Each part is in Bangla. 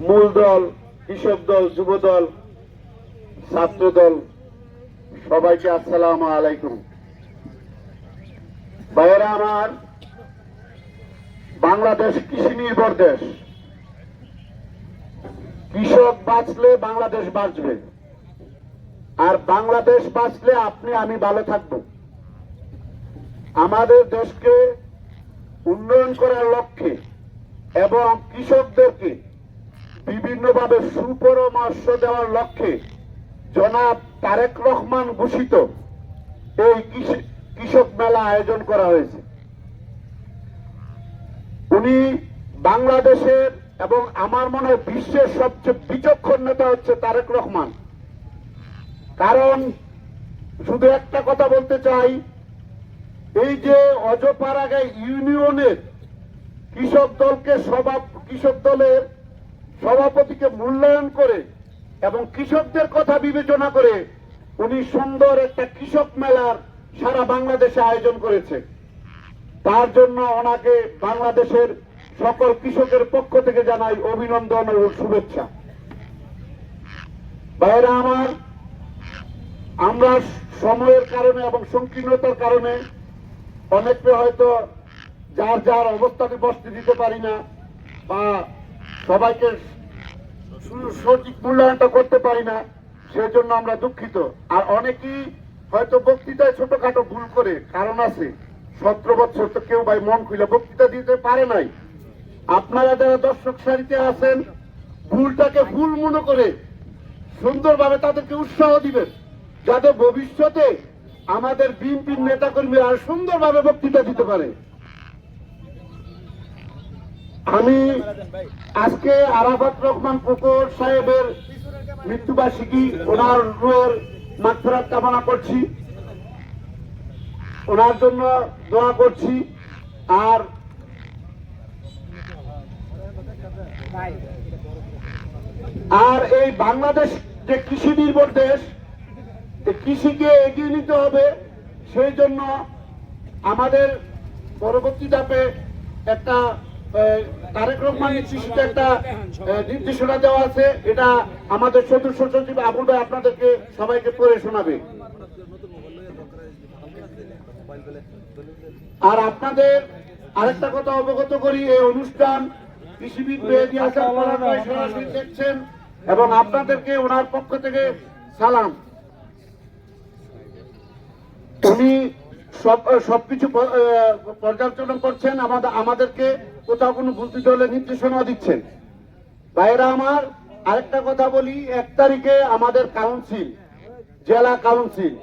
মূল দল কৃষক দল যুব দল ছাত্র দল সবাইকে আসসালাম আলাইকুম। ভাইয়েরা আমার, বাংলাদেশ কৃষি নির্ভর দেশ। কৃষক বাঁচলে বাংলাদেশ বাঁচবে। আর বাংলাদেশ বাঁচলে আপনি, আমি ভালো থাকব। আমাদের দেশকে উন্নয়ন করার লক্ষ্যে এবং কৃষকদেরকে বিভিন্নভাবে সুপরামর্শ দেওয়ার লক্ষ্যে জনাব তারেক রহমান ঘোষিত এই কৃষি- কৃষক মেলা আয়োজন করা হয়েছে। উনি বাংলাদেশের এবং আমার মনে হয় বিশ্বের সবচেয়ে বিচক্ষণ নেতা হচ্ছে তারেক রহমান। কারণ শুধু একটা কথা বলতে চাই, এই যে অজপাড়াগা ইউনিয়নের কৃষক দলকে সভা কৃষক দলের সভাপতিকে মূল্যায়ন করে এবং কৃষকদের কথা বিবেচনা করে উনি সুন্দর একটা কৃষক মেলার সারা বাংলাদেশে আয়োজন করেছে। তার জন্য ওনাকে বাংলাদেশের সকল কৃষকের পক্ষ থেকে জানাই অভিনন্দন ও শুভেচ্ছা। বাইরে আমার, আমরা সময়ের কারণে এবং সংকীর্ণতার কারণে অনেকে হয়তো যার যার অবস্থানে বসতে দিতে পারি না বা সবাইকে সঠিক মূল্যায়নটা করতে পারি না, সেজন্য আমরা দুঃখিত। আর অনেকেই হয়তো বক্তৃতায় ছোটখাটো ভুল করে, কারণ আছে, সতেরো বছর তো কেউ ভাই মন খুলে বক্তৃতা দিতে পারে নাই। আপনারা যারা দর্শক সারিতে আছেন, ভুলটাকে ভুল মনে করে সুন্দরভাবে তাদেরকে উৎসাহ দিবেন, যাতে ভবিষ্যতে আমাদের বিএনপির নেতাকর্মীরা সুন্দরভাবে বক্তৃতা দিতে পারে। আমি আজকে আরাফাত রহমান পুকুর সাহেবের মৃত্যুবার্ষিকী ওনার রুয়ের মাত্রাত কামনা করছি। ওনার জন্য দোয়া করছি। আর আর এই বাংলাদেশ যে কৃষি নির্ভর দেশ কৃষিকে এগিয়ে নিতে হবে। সেই জন্য আমাদের পরবর্তী ধাপে একটা তারেক রহমান কৃষিতে একটা নির্দেশনা দেওয়া আছে। এটা আমাদের সদস্য সচিব আবুল ভাই আপনাদেরকে সবাইকে পড়ে শোনাবে। আর আপনাদের আরেকটা কথা অবগত করি, এই অনুষ্ঠান কৃষিবিদ মেহেদি হাসান দেখছেন এবং আপনাদেরকে ওনার পক্ষ থেকে সালাম। উনি সব সবকিছু পর্যালোচনা করছেন আমাদের আমাদেরকে কোথাও কোনো ভুলতি হলে নির্দেশনা দিচ্ছেন। ভাইয়েরা আমার, আরেকটা কথা বলি, এক তারিখে আমাদের কাউন্সিল, জেলা কাউন্সিল।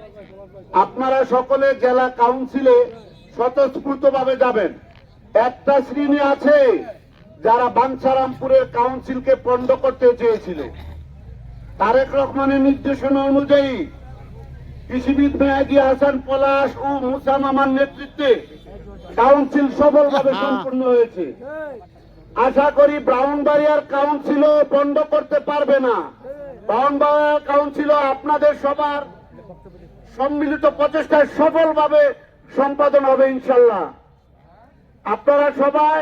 আপনারা সকলে জেলা কাউন্সিলে স্বতঃস্ফূর্ত ভাবে যাবেন। একটা শ্রেণি আছে যারা বাঞ্ছারামপুরের কাউন্সিলকে পণ্ড করতে চেয়েছিল। তারেক রহমানের নির্দেশনা অনুযায়ী কৃষিবিদ মেয়াদি হাসান পলাশ ও মুসা মামার নেতৃত্বে কাউন্সিল সফলভাবে সম্পন্ন হয়েছে। আশা করি ব্রাউনবাড়িয়ার কাউন্সিলও বন্ধ করতে পারবে না। ব্রাউনবাড়িয়ার কাউন্সিলও আপনাদের সবার সম্মিলিত প্রচেষ্টায় সফলভাবে সম্পাদন হবে ইনশাল্লাহ। আপনারা সবাই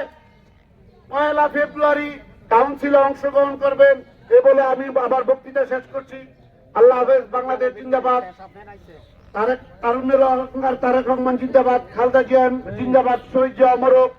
পয়লা ফেব্রুয়ারি কাউন্সিলে অংশগ্রহণ করবেন। এ বলে আমি আবার বক্তৃতা শেষ করছি। আল্লাহ হাফেজ, বাংলাদেশ জিন্দাবাদ। তারেক তারুণ্যের অহংকার তারেক রহমান জিন্দাবাদ, খালদা জিয়ান জিন্দাবাদ, শহীদ জিয়া অমরক